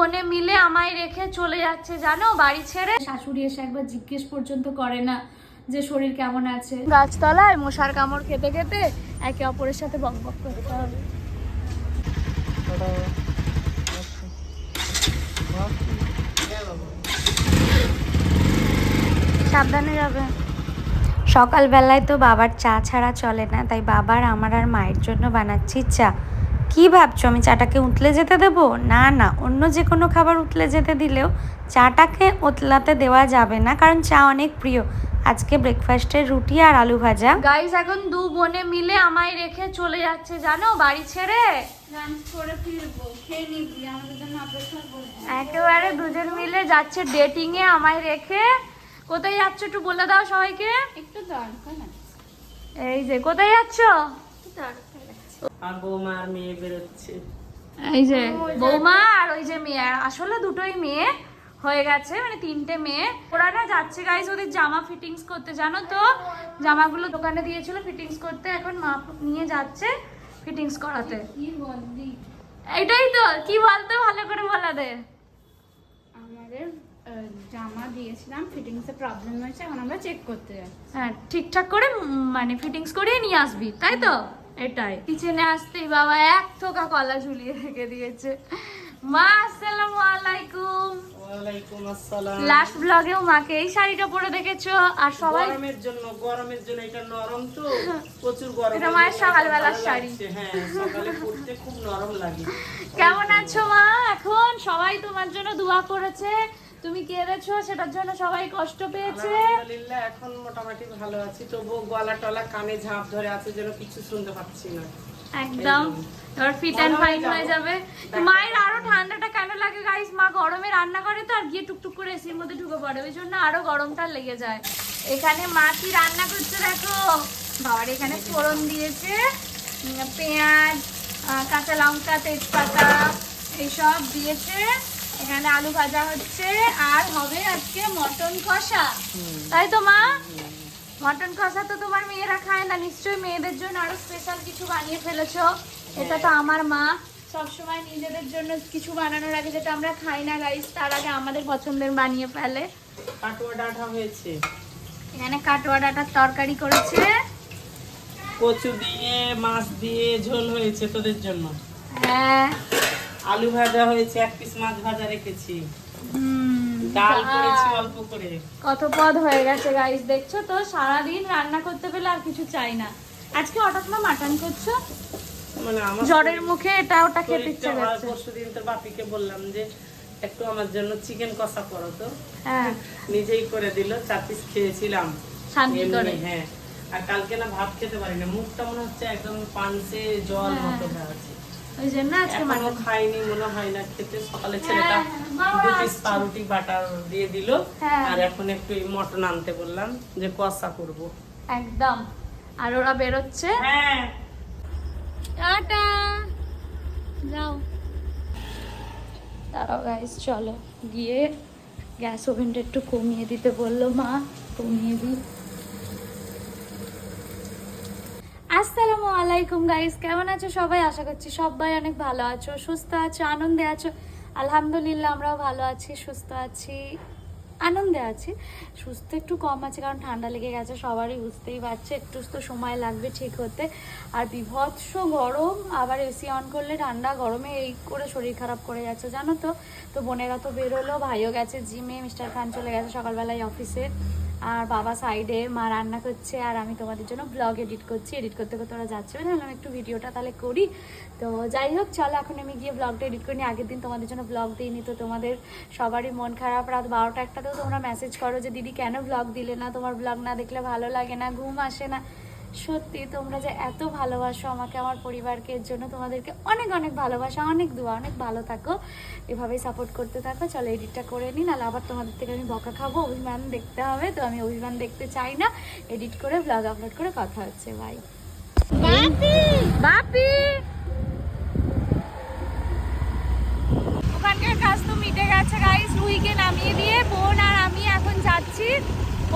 বোনে মিলে আমায় রেখে চলে যাচ্ছে জানো? বাড়ি ছেড়ে। শাশুড়ি এসে একবার জিজ্ঞেস পর্যন্ত করে না যে শরীর কেমন আছে। গাছতলায় মশার কামড় খেতে খেতে একে অপরের সাথে বক বক করতে হবে। সাবধানে যাবে। সকালবেলায় তো বাবার চা ছাড়া চলে না তাই বাবার আমার আর মায়ের জন্য বানাচ্ছি চা। কি ভাবছ? আমি চাটাকে উতলে যেতে দেবো? না না অন্য যে কোনো খাবার উতলে যেতে দিলেও চাটাকে উতলাতে দেওয়া যাবে না কারণ চা অনেক প্রিয়। আজকে ব্রেকফাস্টের রুটি আর আলু ভাজা। গাইস এখন দু বোনে মিলে আমায় রেখে চলে যাচ্ছে জানো? বাড়ি ছেড়ে? করে ফিরবো খেয়ে নিবি আমাদের জন্য অপেক্ষা করব। একেবারে দুজন মিলে যাচ্ছে ডেটিং এ আমায় রেখে। কোথায় যাচ্ছ একটু বলে দাও সবাইকে। একটু দরকার এই যে কোথায় যাচ্ছ? দরকার। আর বৌমা আর মেয়ে বেরোচ্ছে। এই যে বৌমা আর ওই যে মেয়ে আসলে দুটোই মেয়ে হয়ে গেছে মানে তিনটে মেয়ে। ওরা না যাচ্ছে গাইজ ওদের জামা ফিটিংস করতে জানো তো? জামাগুলো দোকানে দিয়েছিল ফিটিংস করতে এখন মা নিয়ে যাচ্ছে ফিটিংস করাতে। এটাই তো কি বলতো? ভালো করে বলা দে। আমাদের জামা দিয়েছিলাম ফিটিংসে প্রবলেম হয়েছে এখন আমরা চেক করতে যাচ্ছি। হ্যাঁ ঠিকঠাক করে মানে ফিটিংস করিয়ে নিয়ে আসবি তাই তো? এটাই। কিচেনে আসতেই বাবা এক থোকা কলা ঝুলিয়ে রেখে দিয়েছে। মা আসসালামু আলাইকুম। ওয়ালাইকুম আসসালাম। লাস্ট ব্লগেও মাকে এই শাড়িটা পরে দেখেছ? আর সবাই গরমের জন্য গরমের জন্য এটা নরম তো প্রচুর গরম এটা মায়ের সকালবেলার শাড়ি। হ্যাঁ সকালে পরতে খুব নরম লাগে। কেমন আছো মা? এখন সবাই তোমার জন্য দোয়া করেছে। তুমি কেড়েছো সেটার জন্য সবাই কষ্ট পেয়েছে। আলহামদুলিল্লাহ এখন মোটামুটি ভালো আছি। তবুও গলা টলা কানে ঝাঁপ ধরে আছে যেন কিছু শুনতে পাচ্ছি না। একদম। এবার ফিট অ্যান্ড ফাইন হয়ে যাবে। মায়ের আরও ঠান্ডাটা কেন লাগে গাইস মা গরমে রান্না করে তো আর গিয়ে টুকটুক করে এসির মধ্যে ঢুকে পড়ে। ওই জন্য আরও গরমটা লেগে যায়। এখানে মা কি রান্না করছে দেখো? বাবার এখানে ফোড়ন দিয়েছে। পেঁয়াজ কাঁচা লঙ্কা তেজপাতা এইসব দিয়েছে। এখানে আলু ভাজা হচ্ছে আর হবে আজকে মটন কষা। তাই তো মা? মটন কষা তো তোমার মেয়েরা খায় না নিশ্চয়ই মেয়েদের জন্য আরও স্পেশাল কিছু বানিয়ে ফেলেছো। এটা তো আমার মা। সবসময় নিজেদের জন্য কিছু বানানোর আগে যেটা আমরা খাই না গাইস তার আগে আমাদের পছন্দের বানিয়ে ফেলে। কাটুয়া ডাঁটা হয়েছে। এখানে কাটোয়া ডাটার তরকারি করেছে। কচু দিয়ে মাছ দিয়ে ঝোল হয়েছে তোদের জন্য। হ্যাঁ। আলু ভাজা হয়েছে এক পিস মাছ ভাজা রেখেছি। ডাল ডাল। করেছি অল্প করে। কত পদ হয়ে গেছে গাইস দেখছ তো? সারাদিন রান্না করতে পেলে আর কিছু চাই না। আজকে হঠাৎ না মাটন করছ? মানে আমার জ্বরের মুখে এটা ওটা খেতে ইচ্ছে করছে। পরশু দিন তোর বাপিকে বললাম যে একটু আমার জন্য চিকেন কষা করো তো। হ্যাঁ। নিজেই করে দিল চার পিস খেয়েছিলাম। শান্তি করে। হ্যাঁ। আর কালকে না ভাত খেতে পারি না মুখটা মনে হচ্ছে একদম পানসে জল হ্যাঁ। মতো আছে। ওই জন্য আজকে মাটন খাইনি মনে হয় না খেতে। সকালে ছেলেটা বাবা দু পিস পাউরুটি বাটার দিয়ে দিল। হ্যাঁ। আর এখন একটু মটন আনতে বললাম যে কষা করব। একদম। আর ওরা বেরোচ্ছে। হ্যাঁ। টাটা। যাও। দাঁড়াও গাইস চলো। গিয়ে গ্যাস ওভেনটা একটু কমিয়ে দিতে বলল মা। কমিয়ে দিই। আসসালামু আলাইকুম গাইস কেমন আছো সবাই? আশা করছি সবাই অনেক ভালো আছো, সুস্থ আছো, আনন্দে আছো। আলহামদুলিল্লাহ, আমরাও ভালো আছি, সুস্থ আছি। আনন্দে আছি। সুস্থ একটু কম আছে, কারণ ঠান্ডা লেগে গেছে, সবারই বুঝতেই পারছে, একটু তো সময় লাগবে ঠিক হতে। আর বিভৎস গরম, আবার এসি অন করলে ঠান্ডা গরমে এই করে শরীর খারাপ করে যাচ্ছে, জানো তো? তো বোনেরা তো বেরোলো, ভাইও গেছে জিমে মিস্টার খান চলে গেছে সকালবেলায় অফিসে আর বাবা সাইডে মা রান্না করছে, আর আমি তোমাদের জন্য ব্লগ এডিট করছি। এডিট করতে করতে ওরা যাচ্ছে। না আমি একটু ভিডিওটা তাহলে করি। তো যাই হোক, চলো এখন আমি গিয়ে ব্লগটা এডিট করি আগের দিন তোমাদের জন্য ব্লগ দিইনি, তো তোমাদের সবারই মন খারাপ। রাত বারোটা একটাতেও তোমরা মেসেজ করো যে, দিদি, কেন ব্লগ দিলে না? তোমার ব্লগ না দেখলে ভালো লাগে না? ঘুম আসে না। সত্যি তোমরা যে এত ভালোবাসো আমাকে আমার পরিবারকে এর জন্য তোমাদেরকে অনেক অনেক ভালোবাসা অনেক দোয়া অনেক ভালো থাকো। এভাবেই সাপোর্ট করতে থাকো। চলো এডিটটা করে নিই নাহলে আবার তোমাদের থেকে আমি বকা খাব। অভিমান দেখতে হবে তো আমি অভিমান দেখতে চাই না। এডিট করে ব্লগ আপলোড করে কথা হচ্ছে ভাই বাপি! বাপি! ওখানকার কাজ তো মিটে গেছে গাইস রুইকে নামিয়ে দিয়ে বোন আর আমি এখন যাচ্ছি।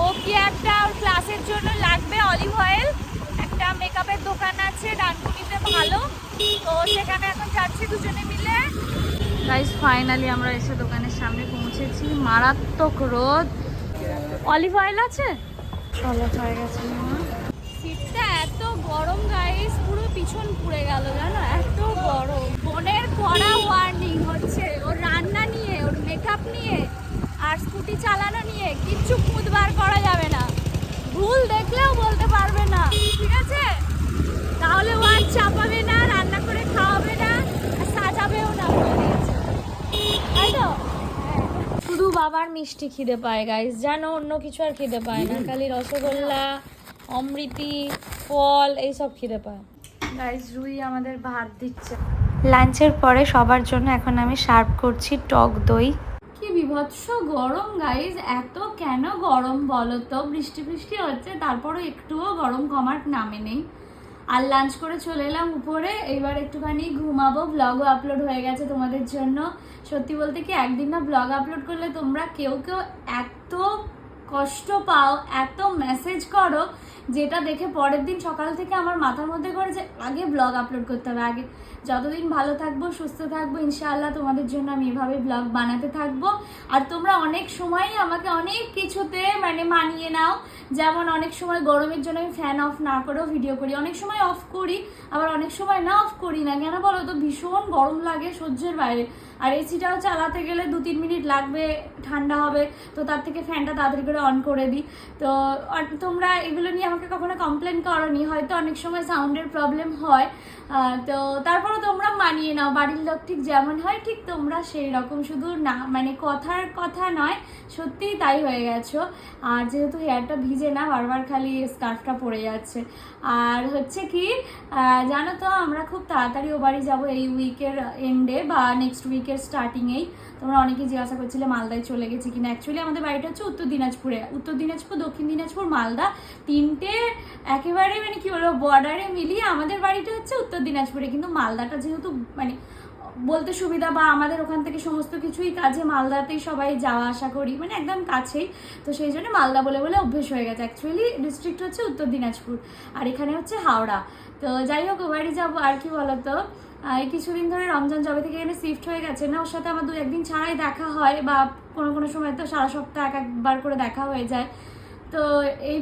ও কি একটা ওর ক্লাসের জন্য লাগবে অলিভ অয়েল। একটা মেকআপের দোকান আছে, ডানকুনিতে ভালো। তো সেখানে এখন যাচ্ছি দুজনে মিলে। গাইস ফাইনালি আমরা এসে দোকানের সামনে পৌঁছেছি। মারাত্মক রোদ। অলিভ অয়েল আছে? চলো হয়ে গেছে সিটটা এত গরম গাইস পুরো পিছন পুড়ে গেল, জানো? এত গরম। বোনের কড়া ওয়ার্নিং হচ্ছে, ওর রান্না নিয়ে, ওর মেকআপ নিয়ে, আর স্কুটি চালানো নিয়ে, কিচ্ছু খুঁত বার করা যাবে না ভুল দেখলেও বলতে পারবে না। ঠিক আছে? তাহলে ও আর চাপাবে না রান্না করে খাওয়াবে না আর সাজাবেও না। তাই তো? শুধু বাবার মিষ্টি খিদে পায় গাইস জানো অন্য কিছু আর খিদে পায় না। খালি রসগোল্লা অমৃতি ফল এইসব খিদে পায়। গাইস রুই আমাদের ভাত দিচ্ছে। লাঞ্চের পরে সবার জন্য এখন আমি সার্ভ করছি টক দই। বিভৎস গরম গাইজ এত কেন গরম বলো তো? বৃষ্টি বৃষ্টি হচ্ছে, তারপরও একটুও গরম কমার নামে নেই। আর লাঞ্চ করে চলে এলাম উপরে। এবার একটুখানি ঘুমাবো। ব্লগও আপলোড হয়ে গেছে তোমাদের জন্য। সত্যি বলতে কি, একদিন না ব্লগ আপলোড করলে তোমরা কেউ কেউ এত কষ্ট পাও, এত মেসেজ করো, যেটা দেখে পরের দিন সকাল থেকে আমার মাথার মধ্যে করে যে, আগে ব্লগ আপলোড করতে হবে, আগে যতদিন ভালো থাকব, সুস্থ থাকব, ইনশাআল্লাহ তোমাদের জন্য আমি এভাবে ব্লগ বানাতে থাকব। আর তোমরা অনেক সময়ই আমাকে অনেক কিছুতে মানে মানিয়ে নাও। যেমন অনেক সময় গরমের জন্য আমি ফ্যান অফ না করেও ভিডিও করি। অনেক সময় অফ করি, আবার অনেক সময় না অফ করি না। কেন বলো তো? ভীষণ গরম লাগে সহ্যের বাইরে। আর এসিটাও চালাতে গেলে দু তিন মিনিট লাগবে, ঠান্ডা হবে, তো তার থেকে ফ্যানটা তাড়াতাড়ি করে অন করে দিই। তো তোমরা এগুলো নিয়ে আমাকে কখনো কমপ্লেন করনি। হয়তো অনেক সময় সাউন্ডের প্রবলেম হয়। তো তারপরে তোমরা মানিয়ে নাও, বাড়ির লোক ঠিক যেমন হয়, ঠিক তোমরা সেই রকম শুধু না মানে কথার কথা নয়, সত্যিই তাই হয়ে গেছো। আর যেহেতু হেয়ারটা ভিজে না, বারবার খালি স্কার্ফটা পড়ে যাচ্ছে। আর হচ্ছে কি জানো তো, আমরা খুব তাড়াতাড়ি ও বাড়ি যাব এই উইকের এন্ডে বা নেক্সট উইকের স্টার্টিংয়েই তোমরা অনেকে জিজ্ঞাসা করছিলে মালদায় চলে গেছি কিনা। অ্যাকচুয়ালি আমাদের বাড়িটা হচ্ছে উত্তর দিনাজপুরে। উত্তর দিনাজপুর, দক্ষিণ দিনাজপুর, মালদা তিনটে একেবারে মানে কি বলব বর্ডারে মিলিয়ে আমাদের বাড়িটা হচ্ছে উত্তর দিনাজপুরে। কিন্তু মালদাটা যেহেতু মানে বলতে সুবিধা বা আমাদের ওখান থেকে সমস্ত কিছুই কাজে মালদাতেই সবাই যাওয়া আসা করি মানে একদম কাছেই। তো সেই জন্য মালদা বলে বলে অভ্যেস হয়ে গেছে। অ্যাকচুয়ালি ডিস্ট্রিক্ট হচ্ছে উত্তর দিনাজপুর। আর এখানে হচ্ছে হাওড়া। তো যাই হোক ও বাড়ি যাব আর কি বলতো? এই কিছুদিন ধরে রমজান জবে থেকে এখানে শিফট হয়ে গেছে। না, ওর সাথে আমার দু একদিন ছাড়াই দেখা হয় বা কোনো কোনো সময় তো সারা সপ্তাহ এক একবার করে দেখা হয়ে যায়। তো এই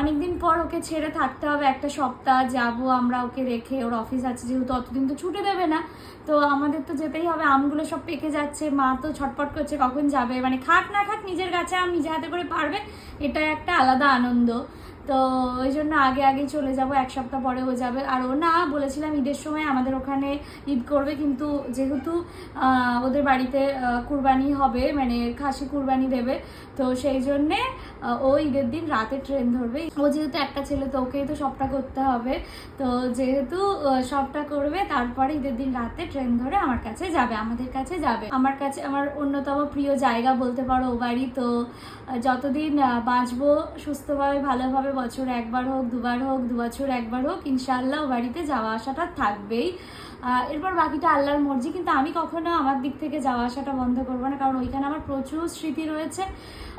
অনেক দিন পর ওকে ছেড়ে থাকতে হবে। একটা সপ্তাহ যাব আমরা ওকে রেখে। ওর অফিস আছে যেহেতু, অতদিন তো ছুটি দেবে না। তো আমাদের তো যেতেই হবে। আমগুলো সব পেকে যাচ্ছে। মা তো ছটপট করছে কখন যাবে। মানে খাক না খাক নিজের কাছে আম নিজে হাতে করে পারবে এটা একটা আলাদা আনন্দ। তো ওই জন্য আগে আগে চলে যাব, এক সপ্তাহ পরে ও যাবে। আর ও না, বলেছিলাম ঈদের সময় আমাদের ওখানে ঈদ করবে, কিন্তু যেহেতু ওদের বাড়িতে কুরবানি হবে মানে খাসি কুরবানি দেবে, তো সেই জন্যে ও ঈদের দিন রাতে ট্রেন ধরবে। ও যেহেতু একটা ছেলে, তো ওকেই তো সবটা করতে হবে। তো যেহেতু সবটা করবে, তারপরে ঈদের দিন রাতে ট্রেন ধরে আমার কাছে যাবে, আমাদের কাছে যাবে। আমার কাছে, আমার অন্যতম প্রিয় জায়গা বলতে পারো ও বাড়ি, তো যতদিন বাঁচবো সুস্থভাবে, ভালোভাবে বছর একবার হোক, দুবার হোক, দু বছর একবার হোক, ইনশাআল্লাহ বাড়িতে যাওয়া আসাটা থাকবেই। এরপর বাকিটা আল্লাহর মর্জি, কিন্তু আমি কখনো আমার দিক থেকে যাওয়া আসাটা বন্ধ করব না, কারণ ওইখানে আমার প্রচুর স্মৃতি রয়েছে।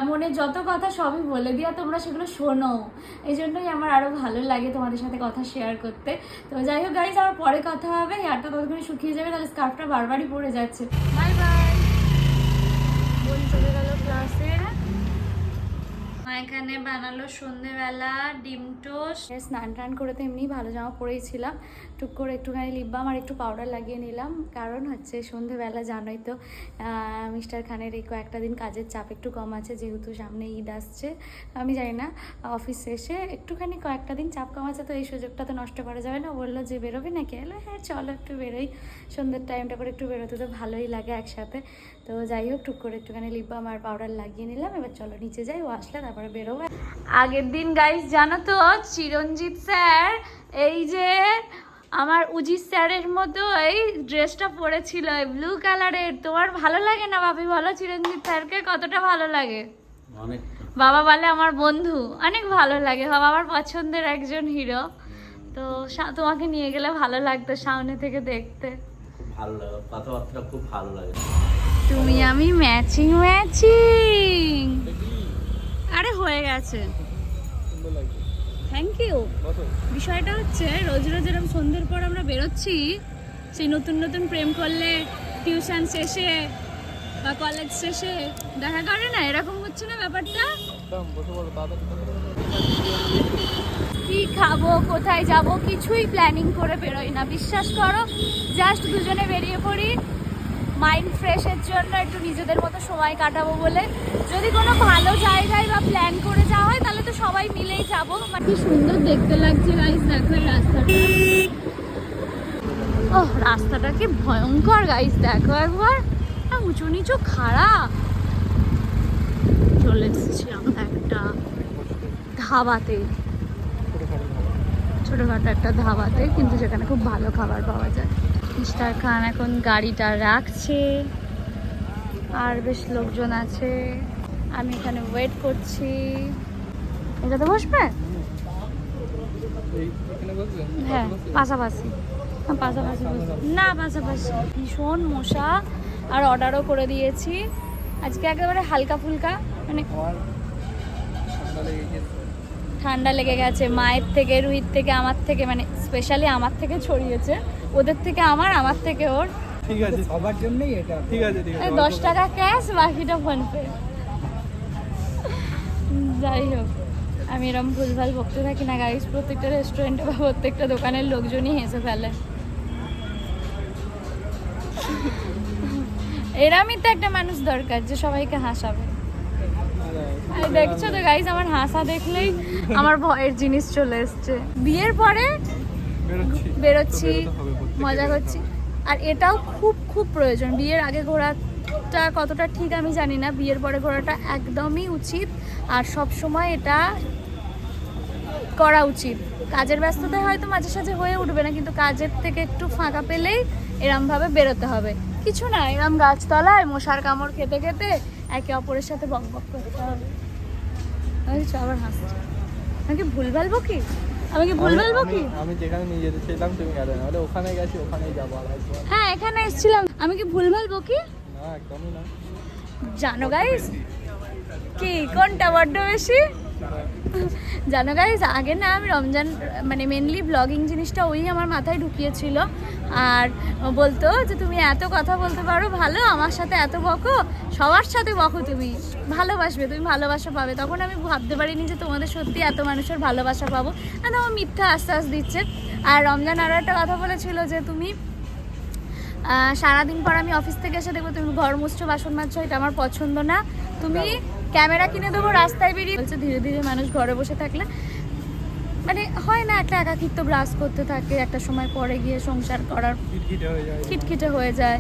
মনে যত কথা সবই বলে দিয়া তোমরা সেগুলো শোনো। এই জন্যই আমার আরও ভালো লাগে তোমাদের সাথে কথা শেয়ার করতে। তো যাই হোক গাড়ি আমার পরে কথা হবে। হেয়ারটা ততক্ষণে শুকিয়ে যাবে, তাহলে স্কার্ফটা বারবারই পড়ে যাচ্ছে। বাই বাই বোন চলে গেল ক্লাসে মা এখানে বানালো সন্ধেবেলা ডিম টোস্ট। স্নান টান করে তো এমনি ভালো জামা পরেইছিলাম টুক করে একটুখানি লিপ বাম আর একটু পাউডার লাগিয়ে নিলাম। কারণ হচ্ছে সন্ধেবেলা জানোই তো মিস্টার খানের এই কয়েকটা দিন কাজের চাপ একটু কম আছে, যেহেতু সামনে ঈদ আসছে। আমি জানি না অফিস শেষে একটুখানি কয়েকটা দিন চাপ কম আছে, তো এই সুযোগটা তো নষ্ট করা যাবে না। বলল, যে বেরোবে নাকি? এলো হ্যাঁ চলো একটু বেরোই। সন্ধ্যের টাইমটা করে একটু বেরোতে তো ভালোই লাগে একসাথে। তো যাই হোক, টুক করে একটুখানি লিপ বাম আর পাউডার লাগিয়ে নিলাম। এবার চলো নিচে যাই, ও আসলে তারপরে বেরোবো। আগের দিন গাইস জানো তো, চিরঞ্জিত স্যার এই যে আমার উজিত স্যারের মতো এই ড্রেসটা পরেছিল এই ব্লু কালারের তোমার ভালো লাগে না ভাবি? বলো চিরঞ্জিত স্যারকে কতটা ভালো লাগে? বাবা বলে আমার বন্ধু অনেক ভালো লাগে। বাবা আমার পছন্দের একজন হিরো তো তোমাকে নিয়ে গেলে ভালো লাগতো সামনে থেকে দেখতে। ভালো লাগে। কথাবার্তা খুব ভালো লাগে। তুমি আমি ম্যাচিং ম্যাচিং আরে হয়ে গেছে। থ্যাংক ইউ বিষয়টা হচ্ছে রোজ রোজ এরকম সন্ধ্যের পর আমরা বেরোচ্ছি সেই নতুন নতুন প্রেম করলে টিউশন শেষে বা কলেজ শেষে দেখা করে না? এরকম হচ্ছে না ব্যাপারটা? কি খাব কোথায় যাব কিছুই প্ল্যানিং করে বেরোই না। বিশ্বাস করো জাস্ট দুজনে বেরিয়ে পড়ি। মাইন্ড ফ্রেশের জন্য একটু নিজেদের মতো সময় কাটাবো বলে। যদি কোনো ভালো জায়গায় বা প্ল্যান করে যাওয়া হয়, তাহলে তো সবাই মিলেই যাব। মানে কি সুন্দর দেখতে লাগছে গাইস দেখো রাস্তাটা। ওহ, রাস্তাটা কি ভয়ঙ্কর গাইস দেখো একবার। উঁচু নিচু খারাপ চলে এসেছি আমরা একটা ধাবাতে। ছোটোখাটো একটা ধাবাতে, কিন্তু সেখানে খুব ভালো খাবার পাওয়া যায়। মিস্টার খান এখন গাড়িটা রাখছে। আর বেশ লোকজন আছে। আমি এখানে ওয়েট করছি। এটাতে বসবে? হ্যাঁ পাশাপাশি। হ্যাঁ, পাশাপাশি না পাশাপাশি। ভীষণ মশা। আর অর্ডারও করে দিয়েছি। আজকে একেবারে হালকা ফুলকা। মানে ঠান্ডা লেগে গেছে। মায়ের থেকে রুহির থেকে আমার থেকে মানে স্পেশালি আমার থেকে ছড়িয়েছে। ওদের থেকে আমার আমার থেকে ওর। ঠিক আছে। সবার জন্যই এটা। ঠিক আছে ঠিক এই দশ টাকা ক্যাশ বাকিটা ফোনপে যাই হোক আমি এরকম ভুলভাল বকতে থাকি না গাইস প্রত্যেকটা রেস্টুরেন্টে বা প্রত্যেকটা দোকানের লোকজনই হেসে ফেলে। এরমই তো একটা মানুষ দরকার যে সবাইকে হাসাবে। দেখছ তো গাইস আমার হাসা দেখলেই আমার ভয়ের জিনিস চলে এসছে। বিয়ের পরে বেরোচ্ছি। মজা করছি। আর এটাও খুব খুব প্রয়োজন। বিয়ের আগে ঘোরাটা কতটা ঠিক আমি জানি না। বিয়ের পরে ঘোরাটা একদমই উচিত। আর সব সময় এটা করা উচিত। কাজের ব্যস্ততায় হয়তো মাঝে সাঝে হয়ে উঠবে না, কিন্তু কাজের থেকে একটু ফাঁকা পেলেই এরমভাবে বেরোতে হবে। কিছু না, এরম গাছতলায় মশার কামড় খেতে খেতে একে অপরের সাথে বক বক করতে হবে। আবার হাসছে। আমি কি ভুল ভালবো কি? আমি কি ভুল বলব কি? আমি- যেখানে নিয়ে যেতে চাইলাম তুমি গেলে না। ওখানে গেছি ওখানেই যাব আর হ্যাঁ এখানে এসেছিলাম। আমি কি ভুল বলব কি? না একদমই না। জানো গাইস কি কোনটা বড্ড বেশি? জানো গাইস আগে না আমি রমজান মানে মেনলি ব্লগিং জিনিসটা ওই আমার মাথায় ঢুকিয়েছিল। আর বলতো যে তুমি এত কথা বলতে পারো, ভালো, আমার সাথে এত বকো, সবার সাথে বকো তুমি। ভালোবাসবে, তুমি ভালোবাসা পাবে। তখন আমি ভাবতে পারিনি যে তোমাদের সত্যি এত মানুষের ভালোবাসা পাবো। আর আমার মিথ্যা আশ্বাস দিচ্ছে। আর রমজান আরও একটা কথা বলেছিল যে তুমি সারাদিন পর আমি অফিস থেকে এসে দেখব তুমি ঘর মুছছো, বাসন মাজছো, এটা আমার পছন্দ না। তুমি ক্যামেরা কিনে দেবো রাস্তায় বেরিয়ে বলছে ধীরে ধীরে মানুষ ঘরে বসে থাকলে। মানে হয় না একটা একাকিত্ব গ্রাস করতে থাকে একটা সময় পরে গিয়ে সংসার করার খিটখিটে হয়ে যায়।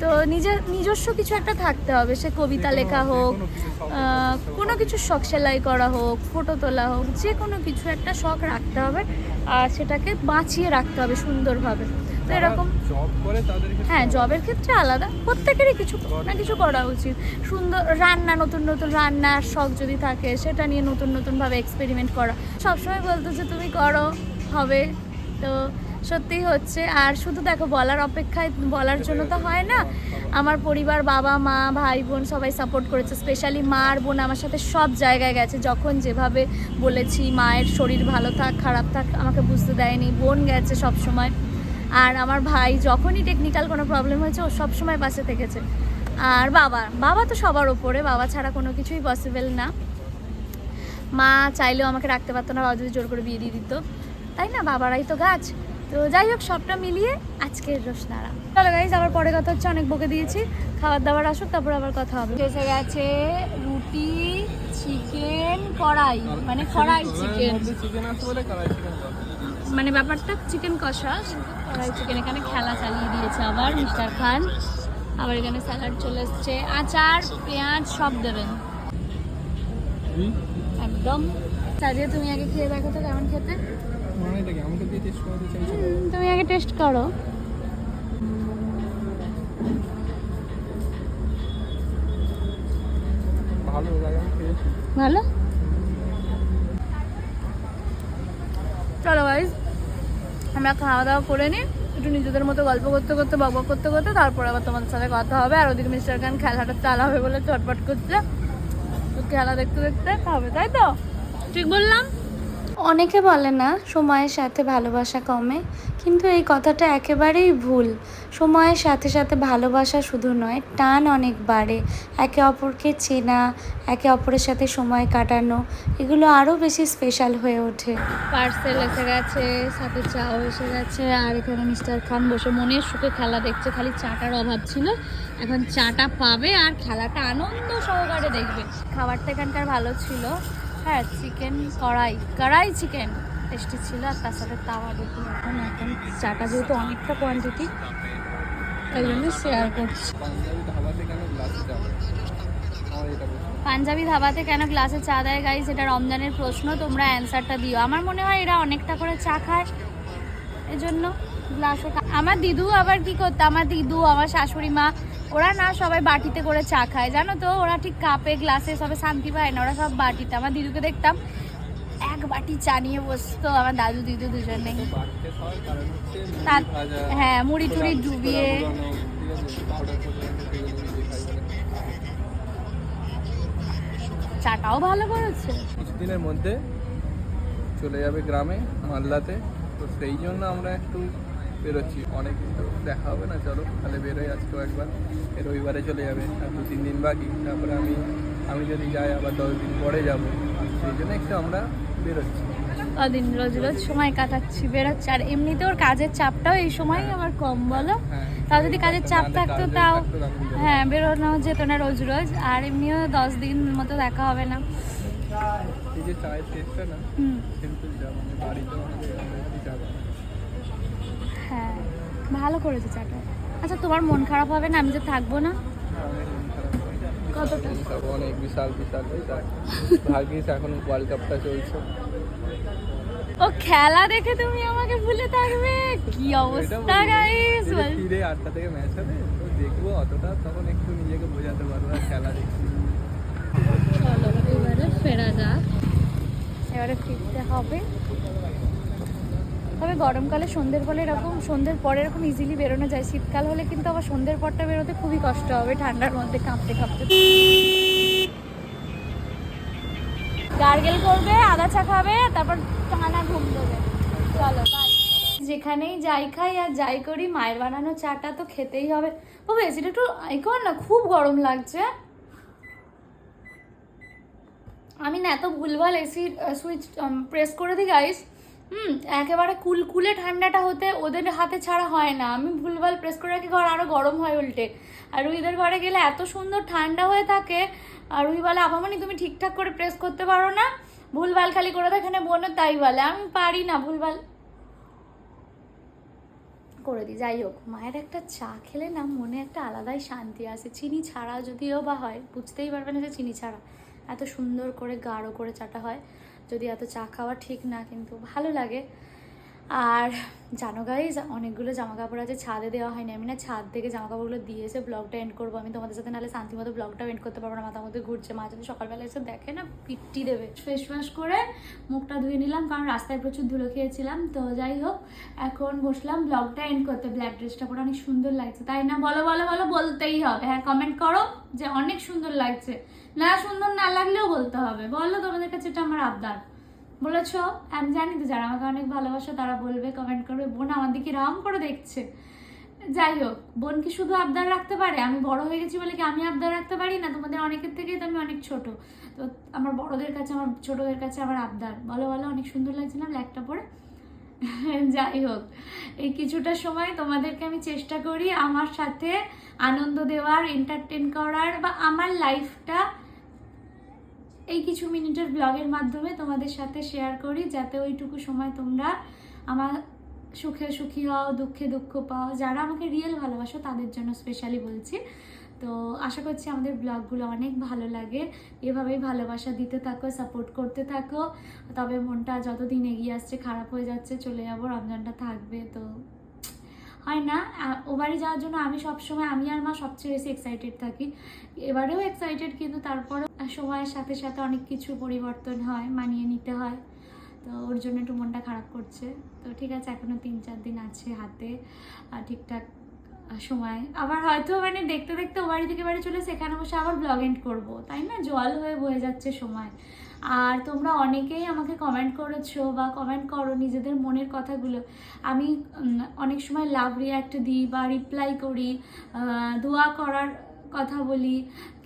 তো নিজের নিজস্ব কিছু একটা থাকতে হবে সে কবিতা লেখা হোক কোনো কিছু শখ সেলাই করা হোক ফটো তোলা হোক যে কোনো কিছু একটা শখ রাখতে হবে আর সেটাকে বাঁচিয়ে রাখতে হবে সুন্দরভাবে। তো এরকম হ্যাঁ জবের ক্ষেত্রে আলাদা। প্রত্যেকেরই কিছু না কিছু করা উচিত। সুন্দর রান্না নতুন নতুন রান্নার শখ যদি থাকে সেটা নিয়ে নতুন নতুনভাবে এক্সপেরিমেন্ট করা। সবসময় বলতো যে তুমি করো হবে। তো সত্যি হচ্ছে। আর শুধু দেখো বলার অপেক্ষায় বলার জন্য তো হয় না। আমার পরিবার বাবা মা ভাই বোন সবাই সাপোর্ট করেছে। স্পেশালি মা আর বোন আমার সাথে সব জায়গায় গেছে। যখন যেভাবে বলেছি মায়ের শরীর ভালো থাক খারাপ থাক আমাকে বুঝতে দেয়নি। বোন গেছে সব সময় আর আমার ভাই যখনই টেকনিক্যাল কোনো প্রবলেম হয়েছে ও সবসময় পাশে থেকেছে। আর বাবা বাবা তো সবার ওপরে বাবা ছাড়া কোনো কিছুই পসিবল না। মা চাইলেও আমাকে রাখতে পারতো না বাবা যদি জোর করে বিয়ে দিয়ে দিত। তাই না? বাবারাই তো গাছ। তো যাই হোক সবটা মিলিয়ে আজকের রোশনারা। চলো গাইজ আবার পরে কথা হচ্ছে অনেক বকে দিয়েছি। খাবার দাবার আসুক তারপর আবার কথা হবে। এসে গেছে রুটি চিকেন কড়াই। মানে কড়াই চিকেন চিকেন আছে বলে কড়াই চিকেন মানে ব্যাপারটা চিকেন কষা। চিকেন এখানে খেলা চালিয়ে দিয়েছে আবার মিস্টার খান। আবার এখানে স্যালাড চলে এসছে। আচার পেঁয়াজ সব দেবেন। একদম। সাজিয়ে তুমি আগে খেয়ে দেখো তো কেমন খেতে। মানে তুমি আগে টেস্ট করো। ভালো লাগে আমি খেয়েছি ভালো চলো গাইজ আমরা খাওয়া দাওয়া করে নিই, একটু নিজেদের মতো গল্প করতে করতে, বক করতে করতে, তারপর আবার তোমাদের সাথে কথা হবে। আর ওদিকে মিস্টার খান খেলাটা চালা হবে বলে চটপট করছে। তো খেলা দেখতে দেখতে খাবে, তাই তো? ঠিক বললাম? অনেকে বলে না, সময়ের সাথে ভালোবাসা কমে। কিন্তু এই কথাটা একেবারেই ভুল। সময়ের সাথে সাথে ভালোবাসা শুধু নয়, টান অনেক বাড়ে। একে অপরকে চেনা, একে অপরের সাথে সময় কাটানো, এগুলো আরও বেশি স্পেশাল হয়ে ওঠে। পার্সেল এসে গেছে, সাথে চাও এসে গেছে, আর এখানে মিস্টার খান বসে মনের সুখে খেলা দেখছে। খালি চাটার অভাব ছিল, এখন চাটা পাবে আর খেলাটা আনন্দ সহকারে দেখবে। খাবারটা এখানকার ভালো ছিল। হ্যাঁ চিকেন কড়াই কড়াই চিকেন টেস্টি ছিল আর তার সাথে তাওয়া রুটি এখন এখন চাটা যেহেতু অনেকটা কোয়ান্টিটি ওই জন্য শেয়ার করছি। পাঞ্জাবি ধাবাতে কেন গ্লাসে চা দেয় গাইস এটা রমজানের প্রশ্ন, তোমরা অ্যান্সারটা দিও। আমার মনে হয় এরা অনেকটা করে চা খায়, এজন্য গ্লাসে আমার দিদু আবার কি করতো? আমার দিদু, আমার শাশুড়ি মা, ওরা না সবাই বাটিতে করে চা খায়। জানো তো, ওরা ঠিক কাপে গ্লাসে সবে শান্তি পায় না, ওরা সব বাটিতে। আমার দিদুকে দেখতাম বাটি চা নিয়ে বসতো আমার দাদু, দিদু ভাজা হ্যাঁ মুড়ি টুড়ি ডুবিয়ে। চাটাও ভালো করেছে। কিছুদিনের মধ্যে চলে যাবে গ্রামে, মালদাতে। তো সেই জন্য আমরা একটু বেরোচ্ছি। অনেক তো দেখা হবে না, চলো। তাহলে বেরোই আজকেও একবার। রবিবারে চলে যাবে। আর দু তিন দিন বাকি। তারপরে আমি আমি যদি যাই আবার দশ দিন পরে যাব সেই জন্য একটু আমরা বেরোচ্ছি। কদিন রোজ রোজ সময় কাটাচ্ছি বেরোচ্ছি। আর এমনিতে ওর কাজের চাপটাও এই সময় আমার কম বলো? হ্যাঁ তাও যদি কাজের চাপ থাকতো তাও। হ্যাঁ বেরোনো যেত না রোজ রোজ। আর এমনিও দশ দিন মতো দেখা হবে না। এই যে চায়ের টেস্টটা না সিম্পল চা মানে বাড়িতে চা হ্যাঁ ভালো করেছে চাটা। আচ্ছা তোমার মন খারাপ হবে না? আমি যে থাকব না অনেক মন খারাপ হয়। কতটা? অনেক বিশাল বিশাল বিশাল ভাগ্যিস এখন ওয়ার্ল্ড কাপটা চলছে। ও খেলা দেখে তুমি আমাকে ভুলে থাকবে? কি অবস্থা গাইস ফিরে আটটা থেকে ম্যাচ হবে তো দেখব অতটা তখন একটু নিজেকে বোঝাতে পারব খেলা দেখছি। চলো এবারে ফেরা যাক। এবারে ফিরতে হবে। তবে গরমকালে সন্ধ্যের পরে এরকম, সন্ধ্যের পরে এরকম ইজিলি বেরোনো যায়। শীতকাল হলে কিন্তু আবার সন্ধ্যের পরটা বেরোতে খুবই কষ্ট হবে, ঠান্ডার মধ্যে কাঁপতে কাঁপতে। গার্গেল করবে আদা চা খাবে, তারপর টানা ঘুম দেবে। চলো যেখানেই যাই খাই আর যাই করি, মায়ের বানানো চাটা তো খেতেই হবে। বাবু এসিটা একটু আই কর না, খুব গরম লাগছে। আমি না এত ভুলভাল এসি সুইচ প্রেস করে দিই গাইস হুম, একেবারে কুলকুলে ঠান্ডাটা হতে ওদের হাতে ছাড়া হয় না। আমি ভুলভাল প্রেস করে রাখি, ঘর আরও গরম হয় উল্টে। আর রুইদের ঘরে গেলে এত সুন্দর ঠান্ডা হয়ে থাকে। আর রুই বলে আপামনি তুমি ঠিকঠাক করে প্রেস করতে পারো না? ভুলভাল খালি করে দেয়, এখানে বোনও তাই বলে। আমি পারি না, ভুলভাল করে দিই। যাই হোক, মায়ের একটা চা খেলে না মনে একটা আলাদাই শান্তি আসে। চিনি ছাড়া যদিও বা হয়, বুঝতেই পারবে না যে চিনি ছাড়া এত সুন্দর করে, গাঢ় করে চাটা হয়। যদি এত চা খাওয়া ঠিক না কিন্তু ভালো লাগে। আর জানো গাইজ অনেকগুলো জামা কাপড় আছে, ছাদে দেওয়া হয়নি। আমি না ছাদ থেকে জামা কাপড়গুলো দিয়ে এসে ব্লগটা এন্ড করব। আমি তোমাদের সাথে নাহলে শান্তি মতো ব্লগটাও এন্ড করতে পারব না, মাথার মধ্যে ঘুরছে। মা যদি সকালবেলা এসে দেখে না, পিট্টি দেবে। ফেস ওয়াশ করে মুখটা ধুয়ে নিলাম, কারণ রাস্তায় প্রচুর ধুলো খেয়েছিলাম। তো যাই হোক, এখন বসলাম ব্লগটা এন্ড করতে। ব্ল্যাক ড্রেসটা পরে অনেক সুন্দর লাগছে। তাই না? বলো বলো বলো, বলতেই হবে। হ্যাঁ কমেন্ট করো যে অনেক সুন্দর লাগছে। না সুন্দর না লাগলেও বলতে হবে। বলো তোমাদের কাছে এটা আমার আবদার। বলেছ? আমি জানি তো যারা আমাকে অনেক ভালোবাসে তারা বলবে কমেন্ট করবে। বোন আমার দিকে রাম করে দেখছে। যাই হোক, বোন কি শুধু আবদার রাখতে পারে? আমি বড় হয়ে গেছি বলে কি আমি আবদার রাখতে পারি? না, তোমাদের অনেকের থেকেই তো আমি অনেক ছোট। তো আমার বড়দের কাছে, আমার ছোটদের কাছে আমার আবদার। বলো বলো, অনেক সুন্দর লাগছে না ব্ল্যাকটা পরে। যাই হোক, এই কিছুটা সময় তোমাদেরকে আমি চেষ্টা করি আমার সাথে আনন্দ দেওয়ার এন্টারটেন করার বা আমার লাইফটা এই কিছু মিনিটের ব্লগের মাধ্যমে তোমাদের সাথে শেয়ার করি, যাতে ওইটুকু সময় তোমরা আমার সুখে সুখী হও, দুঃখে দুঃখ পাও। যারা আমাকে রিয়েল ভালোবাসো, তাদের জন্য স্পেশালি বলছি। তো আশা করছি আমাদের ব্লগগুলো অনেক ভালো লাগে। এভাবেই ভালোবাসা দিতে থাকো সাপোর্ট করতে থাকো। তবে মনটা যতদিন এগিয়ে আসছে, খারাপ হয়ে যাচ্ছে, চলে যাব, রমজানটা থাকবে, তো হয় না ও বাড়ি যাওয়ার জন্য আমি সবসময়, আমি আর মা সবচেয়ে বেশি এক্সাইটেড থাকি। এবারেও এক্সাইটেড কিন্তু তারপরও সময়ের সাথে সাথে অনেক কিছু পরিবর্তন হয়, মানিয়ে নিতে হয়। তো ওর জন্য একটু মনটা খারাপ করছে। তো ঠিক আছে এখনও তিন চার দিন আছে হাতে ঠিকঠাক সময়। আবার হয়তো মানে দেখতে দেখতে ও বাড়ি থেকে বাড়ি চলে সেখানে বসে আবার ব্লগ এন্ড করব। তাই না? জল হয়ে বয়ে যাচ্ছে সময়। আর তোমরা অনেকেই আমাকে কমেন্ট করেছ বা কমেন্ট করো নিজেদের মনের কথাগুলো। আমি অনেক সময় লাভ রিয়াক্ট দিই বা রিপ্লাই করি দোয়া করার কথা বলি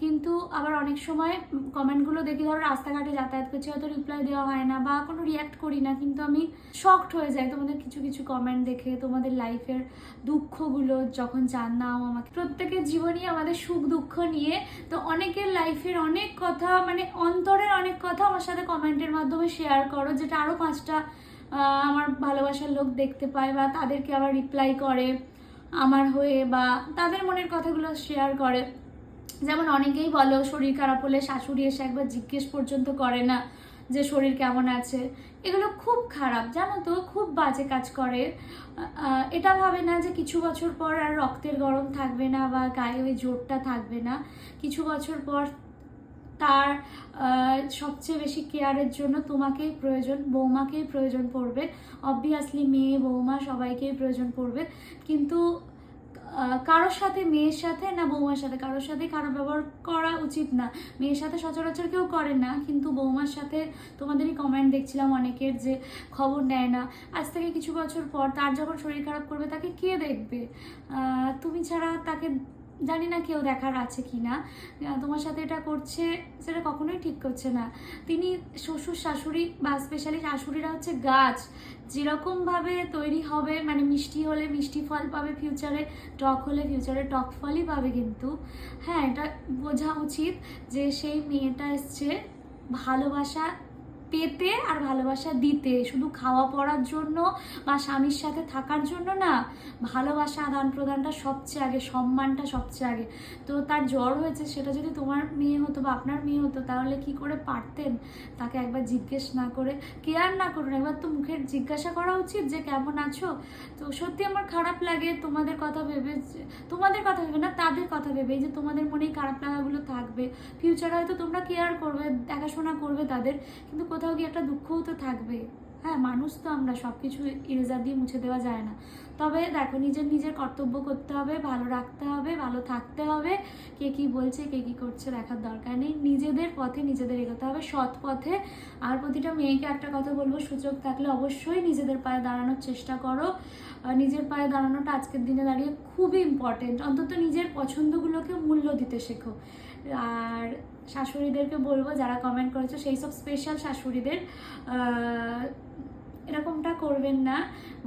কিন্তু আবার অনেক সময় কমেন্টগুলো দেখি, ধরো রাস্তাঘাটে যাতায়াত করছি, হয়তো রিপ্লাই দেওয়া হয় না বা কোনো রিয়াক্ট করি না, কিন্তু আমি শকড হয়ে যাই। তোমাদের কিছু কিছু কমেন্ট দেখে তোমাদের লাইফের দুঃখগুলো যখন জানাও আমাকে। প্রত্যেকের জীবনই আমাদের সুখ, দুঃখ নিয়ে, তো অনেকের লাইফের অনেক কথা মানে অন্তরের অনেক কথা আমার সাথে কমেন্টের মাধ্যমে শেয়ার করো, যেটা আরও পাঁচটা আমার ভালোবাসার লোক দেখতে পায় বা তাদেরকে আবার রিপ্লাই করে আমার হয়ে বা তাদের মনের কথাগুলো শেয়ার করে। যেমন অনেকেই বলো, শরীর খারাপ হলে শাশুড়ি এসে একবার জিজ্ঞেস পর্যন্ত করে না যে শরীর কেমন আছে। এগুলো খুব খারাপ, জানো তো, খুব বাজে কাজ করে। এটা ভাবে না যে কিছু বছর পর আর রক্তের গরম থাকবে না বা গায়ে ওই জোরটা থাকবে না। কিছু বছর পর তার সবচেয়ে বেশি কেয়ারের জন্য তোমাকেই প্রয়োজন, বৌমাকেই প্রয়োজন পড়বে। অবভিয়াসলি মেয়ে, বৌমা সবাইকেই প্রয়োজন পড়বে। কিন্তু কারোর সাথে মেয়ের সাথে না বৌমার সাথে? কারোর সাথে কারও ব্যবহার করা উচিত না। মেয়ের সাথে সচরাচর কেউ করে না, কিন্তু বৌমার সাথে তোমাদেরই কমেন্ট দেখছিলাম অনেকের যে খবর নেয় না। আজ থেকে কিছু বছর পর তার যখন শরীর খারাপ করবে, তাকে কে দেখবে? তুমি ছাড়া তাকে জানি না কেউ দেখার আছে কি না তোমার সাথে এটা করছে সেটা কখনোই ঠিক করছে না। তিনি শ্বশুর, শাশুড়ি বা স্পেশালি শাশুড়িরা হচ্ছে গাছ। যেরকমভাবে তৈরি হবে মানে মিষ্টি হলে মিষ্টি ফল পাবে ফিউচারে টক হলে ফিউচারে টক ফলই পাবে কিন্তু। হ্যাঁ এটা বোঝা উচিত যে সেই মেয়েটা এসছে ভালোবাসা পেতে আর ভালোবাসা দিতে। শুধু খাওয়া পড়ার জন্য বা স্বামীর সাথে থাকার জন্য না, ভালোবাসা আদান প্রদানটা সবচেয়ে আগে, সম্মানটা সবচেয়ে আগে। তো তার জ্বর হয়েছে, সেটা যদি তোমার মেয়ে হতো বা আপনার মেয়ে হতো, তাহলে কি করে পারতেন? তাকে একবার জিজ্ঞেস না করে, কেয়ার না করুন, একবার তো মুখের জিজ্ঞাসা করা উচিত যে কেমন আছো? তো সত্যি আমার খারাপ লাগে, তোমাদের কথা ভেবে তোমাদের কথা ভেবে না, তাদের কথা ভেবে যে তোমাদের মনেই খারাপ লাগাগুলো থাকবে। ফিউচারে হয়তো তোমরা কেয়ার করবে, দেখাশোনা করবে তাদের, কিন্তু কোথাও গিয়ে একটা দুঃখও তো থাকবে। হ্যাঁ মানুষ তো আমরা সব কিছু ইরেজার দিয়ে মুছে দেওয়া যায় না। তবে দেখো, নিজের নিজের কর্তব্য করতে হবে, ভালো রাখতে হবে, ভালো থাকতে হবে, কে কি বলছে, কে কি করছে দেখার দরকার নেই। নিজেদের পথে নিজেদের এগোতে হবে, সৎ পথে। আর প্রতিটা মেয়েকে একটা কথা বলব সুযোগ থাকলে অবশ্যই নিজেদের পায়ে দাঁড়ানোর চেষ্টা করো। নিজের পায়ে দাঁড়ানোটা আজকের দিনে দাঁড়িয়ে খুবই ইম্পর্টেন্ট অন্তত নিজের পছন্দগুলোকে মূল্য দিতে শেখো। আর শাশুড়িদেরকে বলব, যারা কমেন্ট করেছ, সেই সব স্পেশাল শাশুড়িদের এরকমটা করবেন না।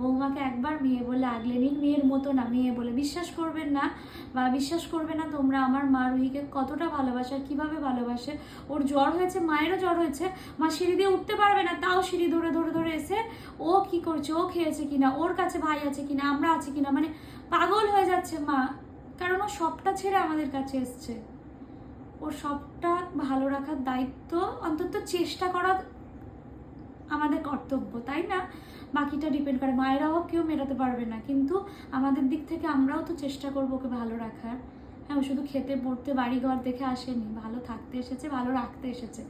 বৌমাকে একবার মেয়ে বলে আগলে নিন, মেয়ের মতো না, মেয়ে বলে বিশ্বাস করবেন না, বা বিশ্বাস করবে না তোমরা আমার মা রুহিকে কতটা ভালোবাসে কীভাবে ভালোবাসে। ওর জ্বর হয়েছে, মায়েরও জ্বর হয়েছে, মা সিঁড়ি দিয়ে উঠতে পারবে না, তাও সিঁড়ি ধরে ধরে ধরে এসে ও কি করছে, ও খেয়েছে কিনা, ওর কাছে ভাই আছে কিনা, আমরা আছি কিনা মানে পাগল হয়ে যাচ্ছে মা, কারণ ও সবটা ছেড়ে আমাদের কাছে এসছে। ওর সবটা ভালো রাখার দায়িত্ব, অন্তত চেষ্টা করা আমাদের কর্তব্য, তাই না? বাকিটা ডিপেন্ড করে। মায়েরাও কেউ মেটাতে পারবে না। কিন্তু আমাদের দিক থেকে আমরাও তো চেষ্টা করব ওকে ভালো রাখার। হ্যাঁ শুধু খেতে, পড়তে বাড়ি ঘর দেখে আসেনি। ভালো থাকতে এসেছে, ভালো রাখতে এসেছে।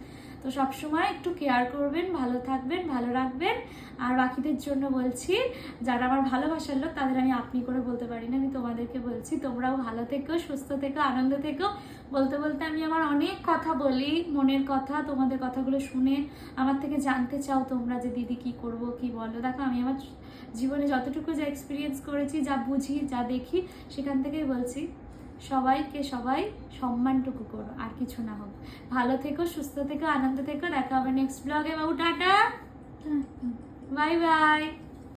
তো সবসময় একটু কেয়ার করবেন, ভালো থাকবেন, ভালো রাখবেন। আর বাকিদের জন্য বলছি, যারা আমার ভালোবাসার লোক, তাদের আমি আপনি করে বলতে পারি না, আমি তোমাদেরকে বলছি, তোমরাও ভালো থেকো, সুস্থ থেকো, আনন্দ থেকো। বলতে বলতে আমি আমার অনেক কথা বলি, মনের কথা, তোমাদের কথাগুলো শুনে, আমার থেকে জানতে চাও তোমরা যে দিদি কি করব, কি বলো। দেখো, আমি আমার জীবনে যতটুকু যা এক্সপিরিয়েন্স করেছি, যা বুঝি, যা দেখি, সেখান থেকেই বলছি। সবাইকে সবাই সম্মানটুকু করো আর কিছু না হোক। ভালো থেকো সুস্থ থেকো আনন্দ থেকো দেখা হবে নেক্সট ব্লগে বাবু টাটা। Bye bye.